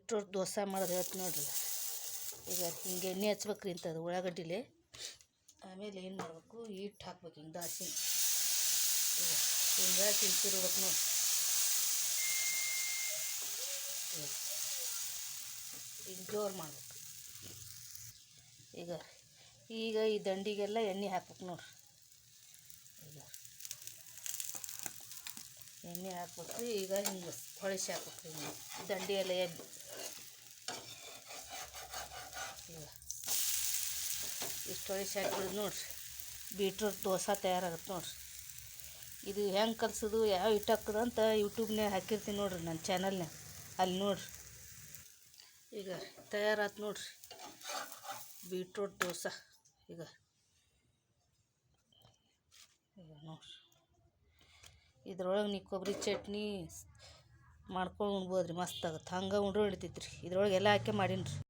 Beetroot dosa ಮಾಡೋದು ಹೇಳ್ತೀನಿ ನೋಡ್ರಿ. ಈಗ ಹಿಂಗೆ ಎಣ್ಣೆ ಹಚ್ಬೇಕ್ರಿ ಇಂಥದ್ದು ಉಳ್ಳಾಗಡ್ಡಿಲಿ. ಆಮೇಲೆ ಏನು ಮಾಡಬೇಕು? ಹಿಟ್ಟು ಹಾಕ್ಬೇಕು ಹಿಂಗೆ ಈಗ ಹಿಂಗೆ ತಿಂತಿರ್ಬೇಕು ನೋಡಿ ಈಗ ಜೋರು ಮಾಡ್ಬೇಕು. ಈಗ ಈಗ ಈ ದಂಡಿಗೆಲ್ಲ ಎಣ್ಣೆ ಹಾಕ್ಬೇಕು ನೋಡ್ರಿ ಈಗ ಎಣ್ಣೆ ಹಾಕ್ಬಿಟ್ಟು ಈಗ ಹಿಂಗೆ ಹೊಳಿಸಿ ಹಾಕ್ಬೇಕು ಹಿಂಗೆ ದಂಡಿ ಎಲ್ಲ ಎದ್ದು. ಈಗ ಇಷ್ಟು ಹೊಳಿಸಿ ಹಾಕ್ಬಿಡ್ದು ನೋಡ್ರಿ. ಬೀಟ್ರೂಟ್ ದೋಸೆ ತಯಾರಾಗುತ್ತೆ ನೋಡ್ರಿ. ಇದು ಹೆಂಗೆ ಕಲಿಸೋದು, ಯಾವ ಹಿಟ್ಟು ಹಾಕದಂತ ಅಂತ ಯೂಟ್ಯೂಬ್ನ್ಯಾಗ ಹಾಕಿರ್ತೀನಿ ನೋಡ್ರಿ ನನ್ನ ಚಾನಲ್ನಾಗ ಅಲ್ಲಿ ನೋಡ್ರಿ. ಈಗ ತಯಾರಾತು ನೋಡ್ರಿ. ಬೀಟ್ರೂಟ್ ದೋಸೆ. ಈಗ. ಈಗ ನೋಡ್ರಿ. ಇದ್ರೊಳಗೆ ನೀ ಕೊಬ್ಬರಿ ಚಟ್ನಿ ಮಾಡ್ಕೊಂಡು ಉಣ್ಬೋದು ರೀ ಮಸ್ತ್ ಆಗತ್ತೆ ಹಂಗೆ ಉಂಡ್ರೆ ನಡಿತೈತೆ ರೀ ಇದ್ರೊಳಗೆ ಎಲ್ಲ ಹಾಕೇ ಮಾಡೀನಿ ರೀ